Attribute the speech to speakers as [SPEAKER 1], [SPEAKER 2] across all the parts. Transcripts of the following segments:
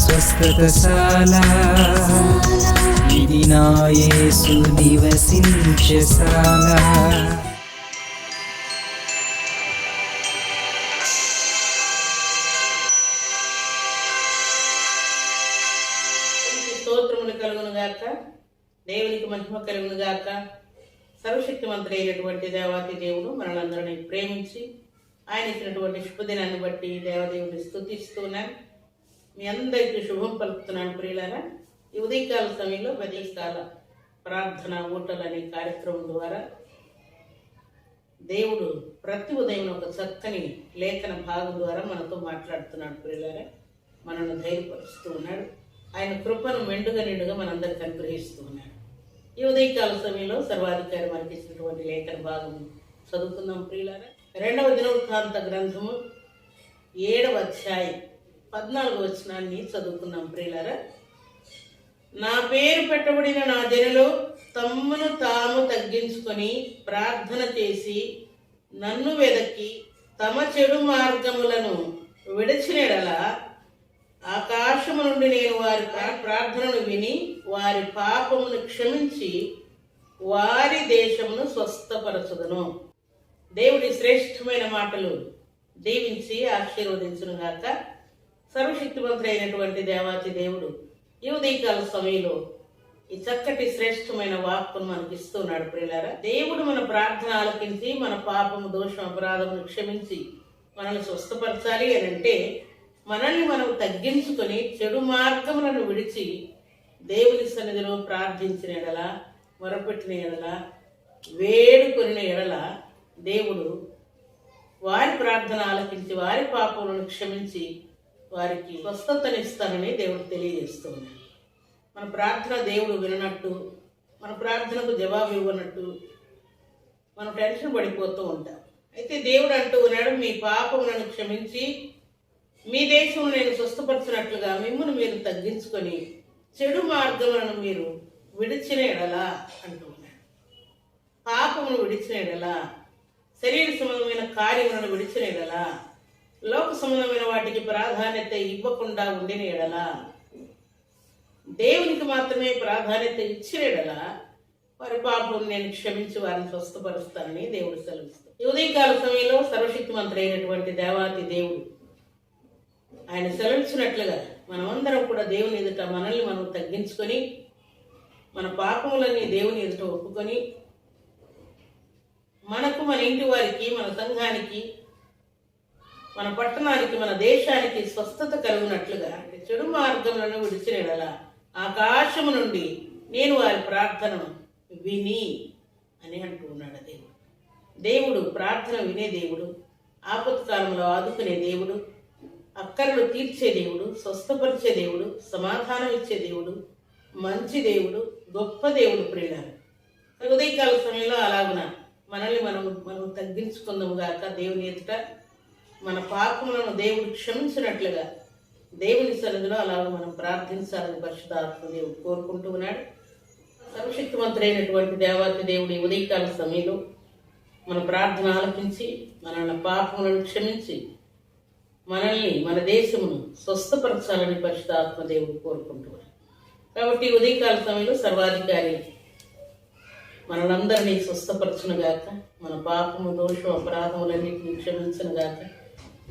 [SPEAKER 1] స్వస్థతశాల. ఇది నా యేసు నివసించశాల
[SPEAKER 2] దేవునికి స్తోత్రములు కలుగును గాక. దేవునికి మహిమ కలుగును గాక. సర్వశక్తివంతుడైనటువంటి దేవాతి దేవుడు మనలందరినీ ప్రేమించి ఆయన ఇచ్చినటువంటి శుభదినాన్ని బట్టి దేవదేవుని స్థుతిస్తున్నాను మీ అందరికీ శుభం పలుకుతున్నాను ప్రియులారా. ఈ ఉదయకాల సమయంలో ప్రదేశాల ప్రార్థన ఓటలు అనే కార్యక్రమం ద్వారా దేవుడు ప్రతి ఉదయం ఒక చక్కని లేఖన భాగం ద్వారా మనతో మాట్లాడుతున్నాడు ప్రియులారా. మనల్ని ధైర్యపరుస్తూ ఉన్నాడు. ఆయన కృపను మెండుగా నిండుగా మనందరికి అనుగ్రహిస్తూ ఉన్నాడు. ఈ ఉదయకాల సమయంలో సర్వాధికారి మనకి ఇచ్చినటువంటి లేఖన భాగం చదువుకుందాం ప్రియులారా. రెండవ దినవృత్తాంత గ్రంథము ఏడవ అధ్యాయం పద్నాలుగు వచనాన్ని చదువుకున్నాం ప్రియులరా. నా పేరు పెట్టబడిన నా జనులు తమ్మును తాము తగ్గించుకొని ప్రార్థన చేసి నన్ను వెదకి తమ చెడు మార్గములను విడిచినెడల ఆకాశము నుండి నేను వారి ప్రార్థనను విని వారి పాపమును క్షమించి వారి దేశమును స్వస్థపరచుదను. దేవుడి శ్రేష్టమైన మాటలు దీవించి ఆశీర్వదించును గాక. సర్వశక్తివంతుడైనటువంటి దేవాతి దేవుడు యువదీకాల సమయంలో ఈ చక్కటి శ్రేష్టమైన వాక్కును మనకి ఇస్తున్నాడు ప్రియులారా. దేవుడు మన ప్రార్థన ఆలకించి మన పాపము దోషం అపరాధమును క్షమించి మనల్ని స్వస్థపరచాలి అని అంటే మనల్ని మనం తగ్గించుకొని చెడు మార్గములను విడిచి దేవుని సన్నిధిలో ప్రార్థించిన ఎడల మొరపెట్టిన ఎడల వేడుకొనిన ఎడల దేవుడు వారి ప్రార్థన ఆలకించి వారి పాపములను క్షమించి వారికి స్వస్థతనిస్తానని దేవుడు తెలియజేస్తున్నాడు. మన ప్రార్థన దేవుడు విననట్టు మన ప్రార్థనకు జవాబు ఇవ్వనట్టు మనం టెన్షన్ పడిపోతూ ఉంటాం. అయితే దేవుడు అంటూ ఉన్నాడు మీ పాపములను క్షమించి మీ దేశం నేను స్వస్థపరచినట్లుగా మిమ్మల్ని మీరు తగ్గించుకొని చెడు మార్గములను మీరు విడిచిన ఎడలా అంటూ ఉన్నాడు. పాపమును విడిచిన ఎడలా శరీర సంబంధమైన కార్యములను విడిచిన ఎడల లోక సంబంధమైన వాటికి ప్రాధాన్యత ఇవ్వకుండా ఉండిన ఎడల దేవునికి మాత్రమే ప్రాధాన్యత ఇచ్చిన ఎడల వారి పాపం నేను క్షమించి వారిని స్వస్థపరుస్తానని దేవుడు సెలవిస్తాడు. ఈ ఉదయకాల సమయంలో సర్వశక్తిమంతుడు అయినటువంటి దేవాతి దేవుడు ఆయన సెలవించినట్లుగా మనమందరం కూడా దేవుని ఎదుట మనల్ని మనం తగ్గించుకొని మన పాపములన్నీ దేవుని ఎదుట ఒప్పుకొని మనకు మన ఇంటి వారికి మన సంఘానికి మన పట్టణానికి మన దేశానికి స్వస్థత కలుగునట్లుగా చెడు మార్గములను విడిచినడల ఆకాశము నుండి నేను వారి ప్రార్థనను విని అని అంటూ ఉన్నాడు దేవుడు. దేవుడు ప్రార్థన వినే దేవుడు ఆపత్కాలంలో ఆదుకునే దేవుడు అక్కర్లు తీర్చే దేవుడు స్వస్థపరిచే దేవుడు సమాధానం ఇచ్చే దేవుడు మంచి దేవుడు గొప్ప దేవుడు ప్రియులారు ఉదయకాల సమయంలో అలాగున? మనల్ని మనం మనం తగ్గించుకుందాము గాక దేవుని ఎదుట. మన పాపములను దేవుడు క్షమించినట్లుగా దేవుని సన్నిధిలో అలా మనం ప్రార్థించాలని పరిశుధాత్మ దేవుడు కోరుకుంటూ ఉన్నాడు. సర్వశక్తివంతుడైనటువంటి దేవాతి దేవుడి ఉదయకాల సమయంలో మన ప్రార్థన ఆలపించి మన పాపములను క్షమించి మనల్ని మన దేశమును స్వస్థపరచాలని పరిశుధాత్మ దేవుడు కోరుకుంటున్నాడు కాబట్టి ఉదయకాల సమయంలో సర్వాధికారి మనలందరినీ స్వస్థపరచునుగాక. మన పాపము దోషం అపరాధములన్నింటినీ క్షమించునుగాక.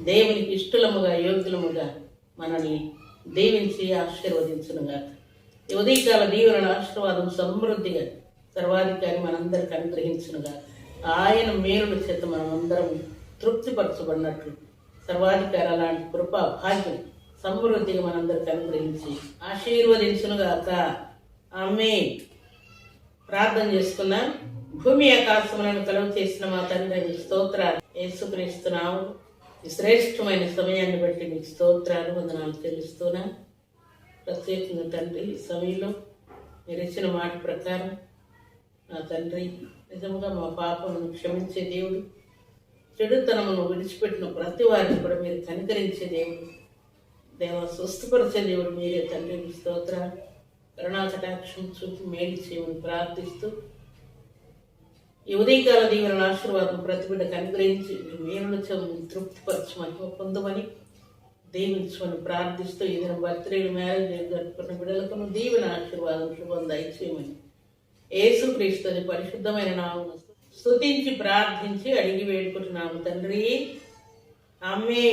[SPEAKER 2] దేవునికి ఇష్టలముగా యోగ్యులముగా మనల్ని దీవించి ఆశీర్వదించునుగాక. ఈ ఉదయకాల దీవెన ఆశీర్వాదం సమృద్ధిగా సర్వాధికారి మనందరికి అనుగ్రహించునుగాక. ఆయన మేలుల చేత మనమందరం తృప్తిపరచబడినట్లు సర్వాధికారి అలాంటి కృప భాగ్యం సమృద్ధిగా మనందరికి అనుగ్రహించి ఆశీర్వదించునుగాక. ఆమె ప్రార్థన చేసుకున్నాం భూమి ఆకాశములను కలుగు చేసిన మా తండ్రి మీకు స్తోత్రాలు. యేసుక్రీస్తున్నాము ఈ శ్రేష్టమైన సమయాన్ని బట్టి మీకు స్తోత్రాలు వందనాలు తెలుస్తున్నా ప్రత్యేకంగా తండ్రి ఈ సమయంలో మీరు ఇచ్చిన మాట ప్రకారం నా తండ్రి నిజముగా మా పాపమును క్షమించే దేవుడు చెడుతనమును విడిచిపెట్టిన ప్రతి వారిని కూడా మీరు కనికరించే దేవుడు దేవ స్వస్థపరిచే దేవుడు మీరే తండ్రి మీ స్తోత్రాలు. కరుణాకటాక్షం చూపి మేలు చేయమని ప్రార్థిస్తూ ఈ ఉదయకాల దీవెన ఆశీర్వాదం ప్రతిబిడ్డకు అనుగ్రహించి మీ మేలుల తృప్తిపరచమని పొందమని దీవించమని ప్రార్థిస్తూ ఏదైనా బర్త్డేలు మ్యారేజ్ జరుపుకున్న బిడ్డలకు దీవెన ఆశీర్వాదం శుభం దయచేయమని. యేసుక్రీస్తుని పరిశుద్ధమైన నామం స్తుతించి ప్రార్థించి అడిగి వేడుకుంటున్నాము తండ్రి. ఆమె